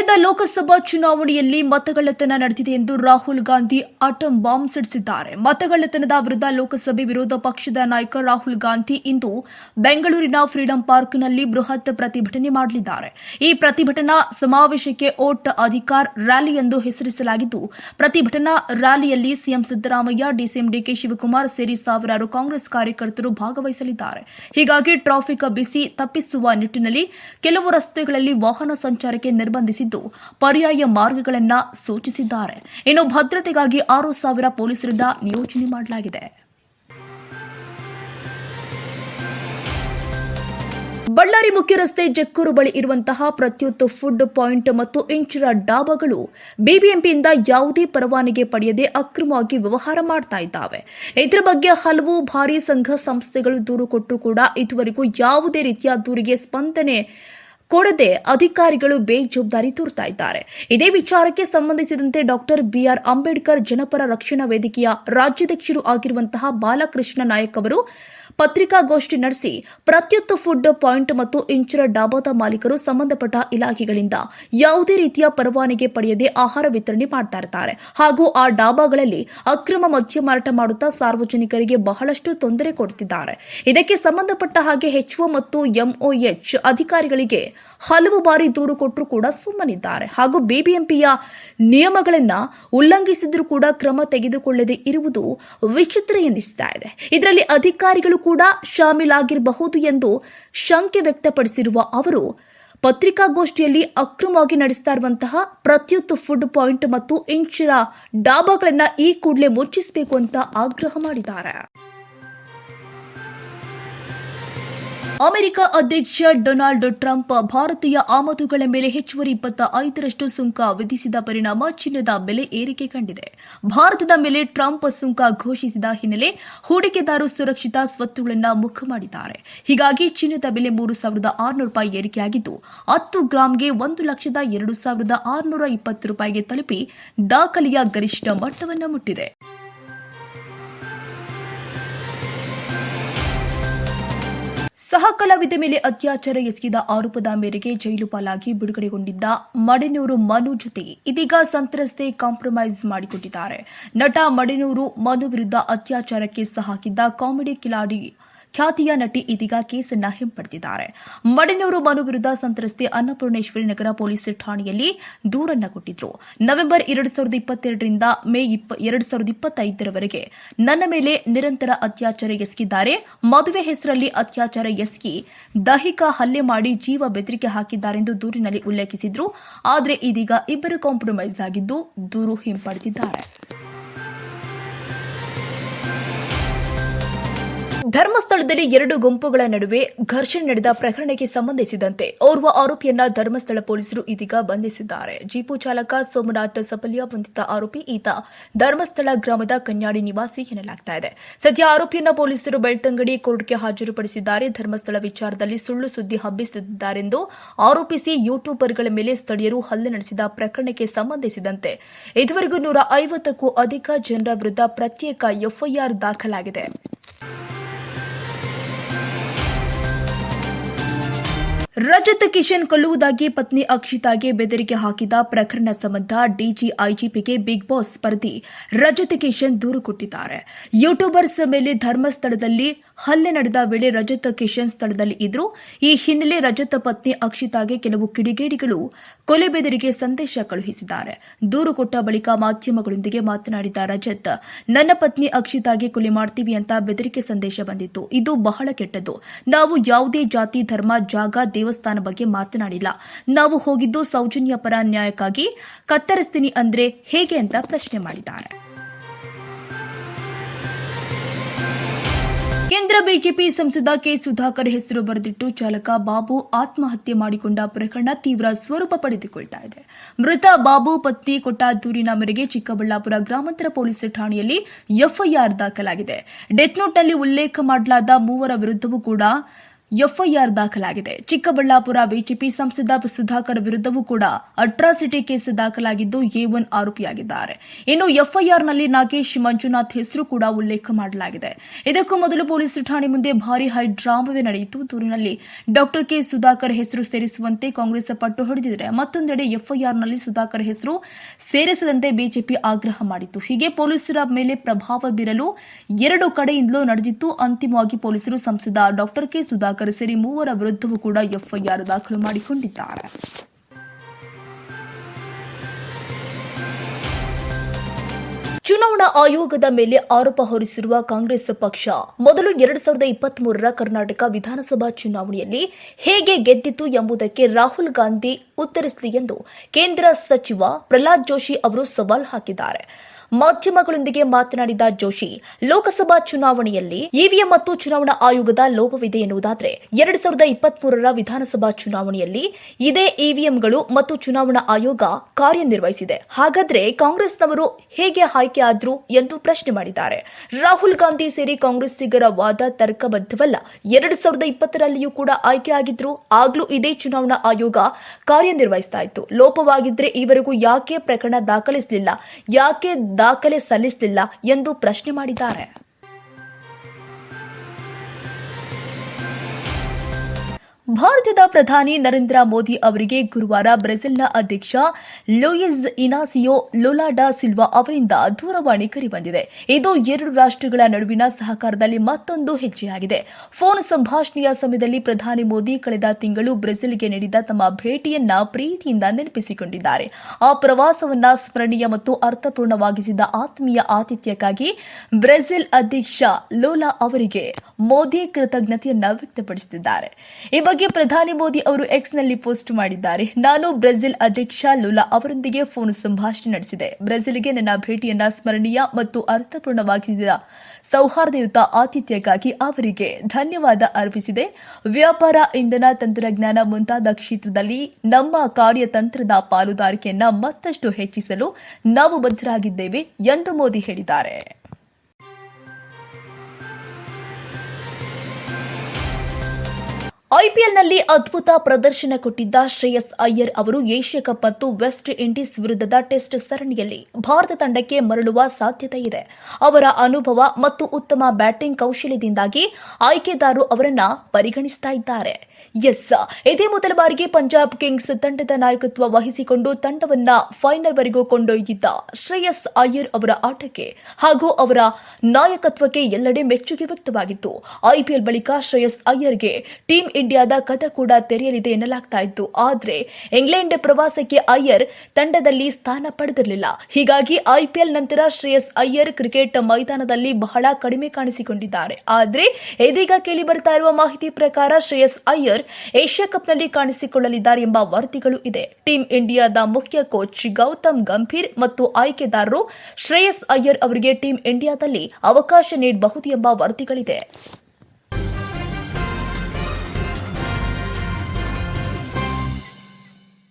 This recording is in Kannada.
ಕಳೆದ ಲೋಕಸಭಾ ಚುನಾವಣೆಯಲ್ಲಿ ಮತಗಳ್ಳತನ ನಡೆದಿದೆ ಎಂದು ರಾಹುಲ್ ಗಾಂಧಿ ಆಟಂ ಬಾಂಬ್ ಸಿಡಿಸಿದ್ದಾರೆ. ಮತಗಳ್ಳತನದ ವಿರುದ್ಧ ಲೋಕಸಭೆ ವಿರೋಧ ಪಕ್ಷದ ನಾಯಕ ರಾಹುಲ್ ಗಾಂಧಿ ಇಂದು ಬೆಂಗಳೂರಿನ ಫ್ರೀಡಂ ಪಾರ್ಕ್ನಲ್ಲಿ ಬೃಹತ್ ಪ್ರತಿಭಟನೆ ಮಾಡಲಿದ್ದಾರೆ. ಈ ಪ್ರತಿಭಟನಾ ಸಮಾವೇಶಕ್ಕೆ ಓಟ್ ಅಧಿಕಾರ್ ರ್ಯಾಲಿ ಎಂದು ಹೆಸರಿಸಲಾಗಿದ್ದು, ಪ್ರತಿಭಟನಾ ರ್ಯಾಲಿಯಲ್ಲಿ CM Siddaramaiah, DCM DK Shivakumar ಸೇರಿ ಸಾವಿರಾರು ಕಾಂಗ್ರೆಸ್ ಕಾರ್ಯಕರ್ತರು ಭಾಗವಹಿಸಲಿದ್ದಾರೆ. ಹೀಗಾಗಿ ಟ್ರಾಫಿಕ್ ಬಿಸಿ ತಪ್ಪಿಸುವ ನಿಟ್ಟಿನಲ್ಲಿ ಕೆಲವು ರಸ್ತೆಗಳಲ್ಲಿ ವಾಹನ ಸಂಚಾರಕ್ಕೆ ನಿರ್ಬಂಧಿಸಿದ್ದು ಪರ್ಯಾಯ ಮಾರ್ಗಗಳನ್ನು ಸೂಚಿಸಿದ್ದಾರೆ. ಇನ್ನು ಭದ್ರತೆಗಾಗಿ ಆರು ಸಾವಿರ ಪೊಲೀಸರಿಂದ ನಿಯೋಜನೆ ಮಾಡಲಾಗಿದೆ. ಬಳ್ಳಾರಿ ಮುಖ್ಯ ರಸ್ತೆ ಜಕ್ಕೂರು ಬಳಿ ಇರುವಂತಹ ಪ್ರತಿಯೊಂದು ಫುಡ್ ಪಾಯಿಂಟ್ ಮತ್ತು ಇಂಚಿರ ಡಾಬಾಗಳು ಬಿಬಿಎಂಪಿಯಿಂದ ಯಾವುದೇ ಪರವಾನಗಿ ಪಡೆಯದೆ ಅಕ್ರಮವಾಗಿ ವ್ಯವಹಾರ ಮಾಡ್ತಾ ಇದ್ದಾವೆ. ಇದರ ಬಗ್ಗೆ ಹಲವು ಭಾರಿ ಸಂಘ ಸಂಸ್ಥೆಗಳು ದೂರು ಕೊಟ್ಟರು ಕೂಡ ಇದುವರೆಗೂ ಯಾವುದೇ ರೀತಿಯ ದೂರಿಗೆ ಸ್ಪಂದನೆ ಕೊಡದೆ ಅಧಿಕಾರಿಗಳು ಬೇಜವಾಬ್ದಾರಿ ತೋರ್ತಾ ಇದ್ದಾರೆ. ಇದೇ ವಿಚಾರಕ್ಕೆ ಸಂಬಂಧಿಸಿದಂತೆ ಡಾಕ್ಟರ್ ಬಿಆರ್ ಅಂಬೇಡ್ಕರ್ ಜನಪರ ರಕ್ಷಣಾ ವೇದಿಕೆಯ ರಾಜ್ಯಾಧ್ಯಕ್ಷರು ಆಗಿರುವಂತಹ ಬಾಲಕೃಷ್ಣ ನಾಯಕ್ ಅವರು ಪತ್ರಿಕಾಗೋಷ್ಠಿ ನಡೆಸಿ ಪ್ರತ್ಯುತ್ತ ಫುಡ್ ಪಾಯಿಂಟ್ ಮತ್ತು ಇಂಚರ ಡಾಬಾದ ಮಾಲೀಕರು ಸಂಬಂಧಪಟ್ಟ ಇಲಾಖೆಗಳಿಂದ ಯಾವುದೇ ರೀತಿಯ ಪರವಾನಗಿ ಪಡೆಯದೆ ಆಹಾರ ವಿತರಣೆ ಮಾಡ್ತಾ ಇರ್ತಾರೆ. ಹಾಗೂ ಆ ಡಾಬಾಗಳಲ್ಲಿ ಅಕ್ರಮ ಮದ್ಯ ಮಾರಾಟ ಮಾಡುತ್ತಾ ಸಾರ್ವಜನಿಕರಿಗೆ ಬಹಳಷ್ಟು ತೊಂದರೆ ಕೊಡುತ್ತಿದ್ದಾರೆ ಇದಕ್ಕೆ ಸಂಬಂಧಪಟ್ಟ ಹಾಗೆ ಎಚ್ಒ ಮತ್ತು ಎಂಒಎಚ್ ಅಧಿಕಾರಿಗಳಿಗೆ ಹಲವು ಬಾರಿ ದೂರು ಕೊಟ್ಟರು ಕೂಡ ಸುಮ್ಮನಿದ್ದಾರೆ. ಹಾಗೂ ಬಿಬಿಎಂಪಿಯ ನಿಯಮಗಳನ್ನ ಉಲ್ಲಂಘಿಸಿದ್ರೂ ಕೂಡ ಕ್ರಮ ತೆಗೆದುಕೊಳ್ಳದೆ ಇರುವುದು ವಿಚಿತ್ರ ಎನ್ನಿಸ್ತಾ ಇದೆ. ಇದರಲ್ಲಿ ಅಧಿಕಾರಿಗಳು ಕೂಡ ಶಾಮೀಲಾಗಿರಬಹುದು ಎಂದು ಶಂಕೆ ವ್ಯಕ್ತಪಡಿಸಿರುವ ಅವರು, ಪತ್ರಿಕಾಗೋಷ್ಠಿಯಲ್ಲಿ ಅಕ್ರಮವಾಗಿ ನಡೆಸ್ತಾ ಇರುವಂತಹ ಪ್ರತಿಯೊಂದು ಫುಡ್ ಪಾಯಿಂಟ್ ಮತ್ತು ಇಂಚಿನ ಡಾಬಾಗಳನ್ನ ಈ ಕೂಡಲೇ ಮುಚ್ಚಿಸಬೇಕು ಅಂತ ಆಗ್ರಹ ಮಾಡಿದ್ದಾರೆ. ಅಮೆರಿಕ ಅಧ್ಯಕ್ಷ ಡೊನಾಲ್ಡ್ ಟ್ರಂಪ್ ಭಾರತೀಯ ಆಮದುಗಳ ಮೇಲೆ ಹೆಚ್ಚುವರಿ ಇಪ್ಪತ್ತ ಐದರಷ್ಟು ಸುಂಕ ವಿಧಿಸಿದ ಪರಿಣಾಮ ಚಿನ್ನದ ಬೆಲೆ ಏರಿಕೆ ಕಂಡಿದೆ. ಭಾರತದ ಮೇಲೆ ಟ್ರಂಪ್ ಸುಂಕ ಘೋಷಿಸಿದ ಹಿನ್ನೆಲೆ ಹೂಡಿಕೆದಾರರು ಸುರಕ್ಷಿತ ಸ್ವತ್ತುಗಳನ್ನು ಮುಖ ಮಾಡಿದ್ದಾರೆ. ಹೀಗಾಗಿ ಚಿನ್ನದ ಬೆಲೆ ಮೂರು ಸಾವಿರದ ಆರುನೂರು ರೂಪಾಯಿ ಏರಿಕೆಯಾಗಿದ್ದು, ಹತ್ತು ಗ್ರಾಂಗೆ ಒಂದು ಲಕ್ಷದ ಎರಡು ಸಾವಿರದ ಆರುನೂರ ಇಪ್ಪತ್ತು ರೂಪಾಯಿಗೆ ತಲುಪಿ ದಾಖಲೆಯ ಗರಿಷ್ಠ ಮಟ್ಟವನ್ನು ಮುಟ್ಟಿದೆ. ಸಹ ಕಲಾವಿದ ಮೇಲೆ ಅತ್ಯಾಚಾರ ಎಸಗಿದ ಆರೋಪದ ಮೇರೆಗೆ ಜೈಲು ಪಾಲಾಗಿ ಬಿಡುಗಡೆಗೊಂಡಿದ್ದ ಮಡೆನೂರು ಮನು ಜೊತೆ ಇದೀಗ ಸಂತ್ರಸ್ತೆ ಕಾಂಪ್ರಮೈಸ್ ಮಾಡಿಕೊಂಡಿದ್ದಾರೆ. ನಟ ಮಡೆನೂರು ಮನು ವಿರುದ್ಧ ಅತ್ಯಾಚಾರಕ್ಕೆ ಸಹಾಕಿದ್ದ ಹಾಕಿದ್ದ ಕಾಮಿಡಿ ಕಿಲಾಡಿ ಖ್ಯಾತಿಯ ನಟಿ ಇದೀಗ ಕೇಸನ್ನ ಹಿಂಪಡೆದಿದ್ದಾರೆ. ಮಡಿನೂರು ಮನು ವಿರುದ್ಧ ಸಂತ್ರಸ್ತೆ ಅನ್ನಪೂರ್ಣೇಶ್ವರಿ ನಗರ ಪೊಲೀಸ್ ಠಾಣೆಯಲ್ಲಿ ದೂರನ್ನ ಕೊಟ್ಟಿದ್ರು. ನವೆಂಬರ್ ಎರಡು ಸಾವಿರದ ಇಪ್ಪತ್ತೆರಡರಿಂದ ಮೇ ಎರಡು ಸಾವಿರದ ಇಪ್ಪತ್ತೈದರವರೆಗೆ ನನ್ನ ಮೇಲೆ ನಿರಂತರ ಅತ್ಯಾಚಾರ ಎಸಗಿದ್ದಾರೆ. ಮದುವೆ ಹೆಸರಲ್ಲಿ ಅತ್ಯಾಚಾರ ಎಸಗಿ ದೈಹಿಕ ಹಲ್ಲೆ ಮಾಡಿ ಜೀವ ಬೆದರಿಕೆ ಹಾಕಿದ್ದಾರೆಂದು ದೂರಿನಲ್ಲಿ ಉಲ್ಲೇಖಿಸಿದ್ರು. ಆದರೆ ಇದೀಗ ಇಬ್ಬರು ಕಾಂಪ್ರಮೈಸ್ ಆಗಿದ್ದು ದೂರು ಹಿಂಪಡೆದಿದ್ದಾರೆ. ಧರ್ಮಸ್ಥಳದಲ್ಲಿ ಎರಡು ಗುಂಪುಗಳ ನಡುವೆ ಘರ್ಷಣೆ ನಡೆದ ಪ್ರಕರಣಕ್ಕೆ ಸಂಬಂಧಿಸಿದಂತೆ ಓರ್ವ ಆರೋಪಿಯನ್ನ ಧರ್ಮಸ್ಥಳ ಪೊಲೀಸರು ಇದೀಗ ಬಂಧಿಸಿದ್ದಾರೆ. ಜೀಪು ಚಾಲಕ ಸೋಮನಾಥ್ ಸಪಲ್ಯ ಬಂಧಿತ ಆರೋಪಿ ಈತ ಧರ್ಮಸ್ಥಳ ಗ್ರಾಮದ ಕನ್ಯಾಡಿ ನಿವಾಸಿ ಎನ್ನಲಾಗ್ತಾ ಇದೆ. ಸದ್ಯ ಆರೋಪಿಯನ್ನ ಪೊಲೀಸರು ಬೆಳ್ತಂಗಡಿ ಕೋರ್ಟ್ಗೆ ಹಾಜರುಪಡಿಸಿದ್ದಾರೆ. ಧರ್ಮಸ್ಥಳ ವಿಚಾರದಲ್ಲಿ ಸುಳ್ಳು ಸುದ್ದಿ ಹಬ್ಬಿಸುತ್ತಿದ್ದಾರೆಂದು ಆರೋಪಿಸಿ ಯೂಟ್ಯೂಬರ್ಗಳ ಮೇಲೆ ಸ್ಥಳೀಯರು ಹಲ್ಲೆ ನಡೆಸಿದ ಪ್ರಕರಣಕ್ಕೆ ಸಂಬಂಧಿಸಿದಂತೆ ಇದುವರೆಗೂ ನೂರ ಐವತ್ತಕ್ಕೂ ಅಧಿಕ ಜನರ ವಿರುದ್ಧ ಪ್ರತ್ಯೇಕ ಎಫ್ಐಆರ್ ದಾಖಲಾಗಿದೆ. ರಜತ್ ಕಿಶನ್ ಕೊಲ್ಲುವುದಾಗಿ ಪತ್ನಿ ಅಕ್ಷಿತಾಗೆ ಬೆದರಿಕೆ ಹಾಕಿದ ಪ್ರಕರಣ ಸಂಬಂಧ ಡಿಜಿ ಐಜಿಪಿಗೆ ಬಿಗ್ ಬಾಸ್ ಸ್ಪರ್ಧಿ ರಜತ್ ಕಿಶನ್ ದೂರು ಕೊಟ್ಟಿದ್ದಾರೆ. ಯೂಟ್ಯೂಬರ್ಸ್ ಮೇಲೆ ಧರ್ಮಸ್ಥಳದಲ್ಲಿ ಹಲ್ಲೆ ನಡೆದ ವೇಳೆ ರಜತ್ ಕಿಶನ್ ಸ್ಥಳದಲ್ಲಿ ಇದ್ರು ಈ ಹಿನ್ನೆಲೆ ರಜತ್ ಪತ್ನಿ ಅಕ್ಷಿತಾಗೆ ಕೆಲವು ಕಿಡಿಗೇಡಿಗಳು ಕೊಲೆ ಬೆದರಿಗೆ ಸಂದೇಶ ಕಳುಹಿಸಿದ್ದಾರೆ. ದೂರು ಕೊಟ್ಟ ಬಳಿಕ ಮಾಧ್ಯಮಗಳೊಂದಿಗೆ ಮಾತನಾಡಿದ ರಜತ್, ನನ್ನ ಪತ್ನಿ ಅಕ್ಷಿತಾಗೆ ಕೊಲೆ ಮಾಡ್ತೀವಿ ಅಂತ ಬೆದರಿಕೆ ಸಂದೇಶ ಬಂದಿತ್ತು. ಇದು ಬಹಳ ಕೆಟ್ಟದ್ದು. ನಾವು ಯಾವುದೇ ಜಾತಿ, ಧರ್ಮ, ಜಾಗ, ದೇವಸ್ಥಾನ ಬಗ್ಗೆ ಮಾತನಾಡಿಲ್ಲ. ನಾವು ಹೋಗಿದ್ದು ಸೌಜನ್ಯ ಪರ ನ್ಯಾಯಕ್ಕಾಗಿ. ಕತ್ತರಿಸ್ತೀನಿ ಅಂದ್ರೆ ಹೇಗೆ? ಅಂತ ಪ್ರಶ್ನೆ ಮಾಡಿದ್ದಾರೆ. ಕೇಂದ್ರ ಬಿಜೆಪಿ ಸಂಸದ ಕೆ ಸುಧಾಕರ್ ಹೆಸರು ಬರೆದಿಟ್ಟು ಚಾಲಕ ಬಾಬು ಆತ್ಮಹತ್ಯೆ ಮಾಡಿಕೊಂಡ ಪ್ರಕರಣ ತೀವ್ರ ಸ್ವರೂಪ ಪಡೆದುಕೊಳ್ತಾ ಇದೆ. ಮೃತ ಬಾಬು ಪತ್ನಿ ಕೊಟ್ಟ ದೂರಿನ ಮೇರೆಗೆ ಚಿಕ್ಕಬಳ್ಳಾಪುರ ಗ್ರಾಮಾಂತರ ಪೊಲೀಸ್ ಠಾಣೆಯಲ್ಲಿ ಎಫ್ಐಆರ್ ದಾಖಲಾಗಿದೆ. ಡೆತ್ ನೋಟ್ನಲ್ಲಿ ಉಲ್ಲೇಖ ಮಾಡಲಾದ ಮೂವರ ವಿರುದ್ಧವೂ ಕೂಡ ಎಫ್ಐಆರ್ ದಾಖಲಾಗಿದೆ. ಚಿಕ್ಕಬಳ್ಳಾಪುರ ಬಿಜೆಪಿ ಸಂಸದ ಸುಧಾಕರ್ ವಿರುದ್ಧವೂ ಕೂಡ ಅಟ್ರಾಸಿಟಿ ಕೇಸ್ ದಾಖಲಾಗಿದ್ದು ಎ ಒನ್ ಆರೋಪಿಯಾಗಿದ್ದಾರೆ. ಇನ್ನು ಎಫ್ಐಆರ್ನಲ್ಲಿ ನಾಗೇಶ್, ಮಂಜುನಾಥ್ ಹೆಸರು ಕೂಡ ಉಲ್ಲೇಖ ಮಾಡಲಾಗಿದೆ. ಇದಕ್ಕೂ ಮೊದಲು ಪೊಲೀಸ್ ಠಾಣೆ ಮುಂದೆ ಭಾರಿ ಹೈಡ್ರಾಮವೇ ನಡೆಯಿತು. ದೂರಿನಲ್ಲಿ ಡಾಕ್ಟರ್ ಕೆ ಸುಧಾಕರ್ ಹೆಸರು ಸೇರಿಸುವಂತೆ ಕಾಂಗ್ರೆಸ್ ಪಟ್ಟು ಹಿಡಿದಿದೆ. ಮತ್ತೊಂದೆಡೆ ಎಫ್ಐಆರ್ನಲ್ಲಿ ಸುಧಾಕರ್ ಹೆಸರು ಸೇರಿಸದಂತೆ ಬಿಜೆಪಿ ಆಗ್ರಹ ಮಾಡಿತ್ತು. ಹೀಗೆ ಪೊಲೀಸರ ಮೇಲೆ ಪ್ರಭಾವ ಬೀರಲು ಎರಡು ಕಡೆಯಿಂದಲೂ ನಡೆದಿತ್ತು. ಅಂತಿಮವಾಗಿ ಪೊಲೀಸರು ಸಂಸದ ಡಾಕ್ಟರ್ ಕೆ ಸುಧಾಕರ್ ಸೇರಿ ಮೂವರ ವಿರುದ್ಧವೂ ಕೂಡ ಎಫ್ಐಆರ್ ದಾಖಲು ಮಾಡಿಕೊಂಡಿದ್ದಾರೆ. ಚುನಾವಣಾ ಆಯೋಗದ ಮೇಲೆ ಆರೋಪ ಹೊರಿಸಿರುವ ಕಾಂಗ್ರೆಸ್ ಪಕ್ಷ ಮೊದಲು ಎರಡ್ ಸಾವಿರದ ಇಪ್ಪತ್ತ್ ಮೂರರ ಕರ್ನಾಟಕ ವಿಧಾನಸಭಾ ಚುನಾವಣೆಯಲ್ಲಿ ಹೇಗೆ ಗೆದ್ದಿತು ಎಂಬುದಕ್ಕೆ ರಾಹುಲ್ ಗಾಂಧಿ ಉತ್ತರಿಸಲಿ ಎಂದು ಕೇಂದ್ರ ಸಚಿವ ಪ್ರಹ್ಲಾದ್ ಜೋಶಿ ಅವರು ಸವಾಲ್ ಹಾಕಿದ್ದಾರೆ. ಮಾಧ್ಯಮಗಳೊಂದಿಗೆ ಮಾತನಾಡಿದ ಜೋಶಿ, ಲೋಕಸಭಾ ಚುನಾವಣೆಯಲ್ಲಿ ಇವಿಎಂ ಮತ್ತು ಚುನಾವಣಾ ಆಯೋಗದ ಲೋಪವಿದೆ ಎನ್ನುವುದಾದರೆ ಎರಡ್ ಸಾವಿರದ ಇಪ್ಪತ್ಮೂರರ ವಿಧಾನಸಭಾ ಚುನಾವಣೆಯಲ್ಲಿ ಇದೇ ಇವಿಎಂಗಳು ಮತ್ತು ಚುನಾವಣಾ ಆಯೋಗ ಕಾರ್ಯನಿರ್ವಹಿಸಿದೆ. ಹಾಗಾದ್ರೆ ಕಾಂಗ್ರೆಸ್ನವರು ಹೇಗೆ ಆಯ್ಕೆ ಆದ್ರು ಎಂದು ಪ್ರಶ್ನೆ ಮಾಡಿದ್ದಾರೆ. ರಾಹುಲ್ ಗಾಂಧಿ ಸೇರಿ ಕಾಂಗ್ರೆಸ್ಸಿಗರ ವಾದ ತರ್ಕಬದ್ಧವಲ್ಲ. ಎರಡ್ ಸಾವಿರದ ಇಪ್ಪತ್ತರಲ್ಲಿಯೂ ಕೂಡ ಆಯ್ಕೆ ಆಗಿದ್ರು. ಆಗ್ಲೂ ಇದೇ ಚುನಾವಣಾ ಆಯೋಗ ಕಾರ್ಯನಿರ್ವಹಿಸ್ತಾ ಇತ್ತು. ಲೋಪವಾಗಿದ್ರೆ ಈವರೆಗೂ ಯಾಕೆ ಪ್ರಕರಣ ದಾಖಲಿಸಲಿಲ್ಲ? ಯಾಕೆ ದಾಖಲೆ ಸಲ್ಲಿಸಲಿಲ್ಲ ಎಂದು ಪ್ರಶ್ನೆ ಮಾಡಿದ್ದಾರೆ. ಭಾರತದ ಪ್ರಧಾನಿ ನರೇಂದ್ರ ಮೋದಿ ಅವರಿಗೆ ಗುರುವಾರ ಬ್ರೆಜಿಲ್ನ ಅಧ್ಯಕ್ಷ ಲೂಯಿಸ್ ಇನಾಸಿಯೋ ಲೊಲಾಡಾ ಸಿಲ್ವಾ ಅವರಿಂದ ದೂರವಾಣಿ ಕರೆ ಬಂದಿದೆ. ಇದು ಎರಡು ರಾಷ್ಟ್ರಗಳ ನಡುವಿನ ಸಹಕಾರದಲ್ಲಿ ಮತ್ತೊಂದು ಹೆಜ್ಜೆಯಾಗಿದೆ. ಫೋನ್ ಸಂಭಾಷಣೆಯ ಸಮಯದಲ್ಲಿ ಪ್ರಧಾನಿ ಮೋದಿ ಕಳೆದ ತಿಂಗಳು ಬ್ರೆಜಿಲ್ಗೆ ನೀಡಿದ ತಮ್ಮ ಭೇಟಿಯನ್ನ ಪ್ರೀತಿಯಿಂದ ನೆನಪಿಸಿಕೊಂಡಿದ್ದಾರೆ. ಆ ಪ್ರವಾಸವನ್ನ ಸ್ಮರಣೀಯ ಮತ್ತು ಅರ್ಥಪೂರ್ಣವಾಗಿಸಿದ ಆತ್ಮೀಯ ಆತಿಥ್ಯಕ್ಕಾಗಿ ಬ್ರೆಜಿಲ್ ಅಧ್ಯಕ್ಷ ಲೋಲಾ ಅವರಿಗೆ ಮೋದಿ ಕೃತಜ್ಞತೆಯನ್ನ ವ್ಯಕ್ತಪಡಿಸಿದ್ದಾರೆ. ಈ ಪ್ರಧಾನಿ ಮೋದಿ ಅವರು ಎಕ್ಸ್ನಲ್ಲಿ ಪೋಸ್ಟ್ ಮಾಡಿದ್ದಾರೆ. ನಾನು ಬ್ರೆಜಿಲ್ ಅಧ್ಯಕ್ಷ ಲುಲಾ ಅವರೊಂದಿಗೆ ಫೋನ್ ಸಂಭಾಷಣೆ ನಡೆಸಿದೆ. ಬ್ರೆಜಿಲ್ಗೆ ನನ್ನ ಭೇಟಿಯನ್ನ ಸ್ಮರಣೀಯ ಮತ್ತು ಅರ್ಥಪೂರ್ಣವಾಗಿಸಿದ ಸೌಹಾರ್ದಯುತ ಆತಿಥ್ಯಕ್ಕಾಗಿ ಅವರಿಗೆ ಧನ್ಯವಾದ ಅರ್ಪಿಸಿದೆ. ವ್ಯಾಪಾರ, ಇಂಧನ, ತಂತ್ರಜ್ಞಾನ ಮುಂತಾದ ಕ್ಷೇತ್ರದಲ್ಲಿ ನಮ್ಮ ಕಾರ್ಯತಂತ್ರದ ಪಾಲುದಾರಿಕೆಯನ್ನ ಮತ್ತಷ್ಟು ಹೆಚ್ಚಿಸಲು ನಾವು ಬದ್ಧರಾಗಿದ್ದೇವೆ ಎಂದು ಮೋದಿ ಹೇಳಿದ್ದಾರೆ. ಐಪಿಎಲ್ನಲ್ಲಿ ಅದ್ಭುತ ಪ್ರದರ್ಶನ ಕೊಟ್ಟಿದ್ದ ಶ್ರೇಯಸ್ ಅಯ್ಯರ್ ಅವರು ಏಷ್ಯಾ ಕಪ್ ಮತ್ತು ವೆಸ್ಟ್ ಇಂಡೀಸ್ ವಿರುದ್ಧದ ಟೆಸ್ಟ್ ಸರಣಿಯಲ್ಲಿ ಭಾರತ ತಂಡಕ್ಕೆ ಮರಳುವ ಸಾಧ್ಯತೆ ಇದೆ. ಅವರ ಅನುಭವ ಮತ್ತು ಉತ್ತಮ ಬ್ಯಾಟಿಂಗ್ ಕೌಶಲ್ಯದಿಂದಾಗಿ ಆಯ್ಕೆದಾರರು ಅವರನ್ನ ಪರಿಗಣಿಸ್ತಾ ಇದ್ದಾರೆ. ಎಸ್ ಇದೇ ಮೊದಲ ಬಾರಿಗೆ ಪಂಜಾಬ್ ಕಿಂಗ್ಸ್ ತಂಡದ ನಾಯಕತ್ವ ವಹಿಸಿಕೊಂಡು ತಂಡವನ್ನ ಫೈನಲ್ವರೆಗೂ ಕೊಂಡೊಯ್ದಿದ್ದ ಶ್ರೇಯಸ್ ಅಯ್ಯರ್ ಅವರ ಆಟಕ್ಕೆ ಹಾಗೂ ಅವರ ನಾಯಕತ್ವಕ್ಕೆ ಎಲ್ಲೆಡೆ ಮೆಚ್ಚುಗೆ ವ್ಯಕ್ತವಾಗಿತ್ತು. ಐಪಿಎಲ್ ಬಳಿಕ ಶ್ರೇಯಸ್ ಅಯ್ಯರ್ಗೆ ಟೀಂ ಇಂಡಿಯಾದ ಕದ ಕೂಡ ತೆರೆಯಲಿದೆ ಎನ್ನಲಾಗ್ತಾ ಇತ್ತು. ಆದ್ರೆ ಇಂಗ್ಲೆಂಡ್ ಪ್ರವಾಸಕ್ಕೆ ಅಯ್ಯರ್ ತಂಡದಲ್ಲಿ ಸ್ಥಾನ ಪಡೆದಿರಲಿಲ್ಲ. ಹೀಗಾಗಿ ಐಪಿಎಲ್ ನಂತರ ಶ್ರೇಯಸ್ ಅಯ್ಯರ್ ಕ್ರಿಕೆಟ್ ಮೈದಾನದಲ್ಲಿ ಬಹಳ ಕಡಿಮೆ ಕಾಣಿಸಿಕೊಂಡಿದ್ದಾರೆ. ಆದ್ರೆ ಇದೀಗ ಕೇಳಿ ಬರ್ತಾ ಇರುವ ಮಾಹಿತಿ ಪ್ರಕಾರ ಶ್ರೇಯಸ್ ಅಯ್ಯರ್ ಏಷ್ಯಾ ಕಪ್ನಲ್ಲಿ ಕಾಣಿಸಿಕೊಳ್ಳಲಿದ್ದಾರೆ ಎಂಬ ವರದಿಗಳು ಇದೆ. ಟೀಂ ಇಂಡಿಯಾದ ಮುಖ್ಯ ಕೋಚ್ ಗೌತಮ್ ಗಂಭೀರ್ ಮತ್ತು ಆಯ್ಕೆದಾರರು ಶ್ರೇಯಸ್ ಅಯ್ಯರ್ ಅವರಿಗೆ ಟೀಂ ಇಂಡಿಯಾದಲ್ಲಿ ಅವಕಾಶ ನೀಡಬಹುದು ಎಂಬ ವರದಿಗಳಿದೆ.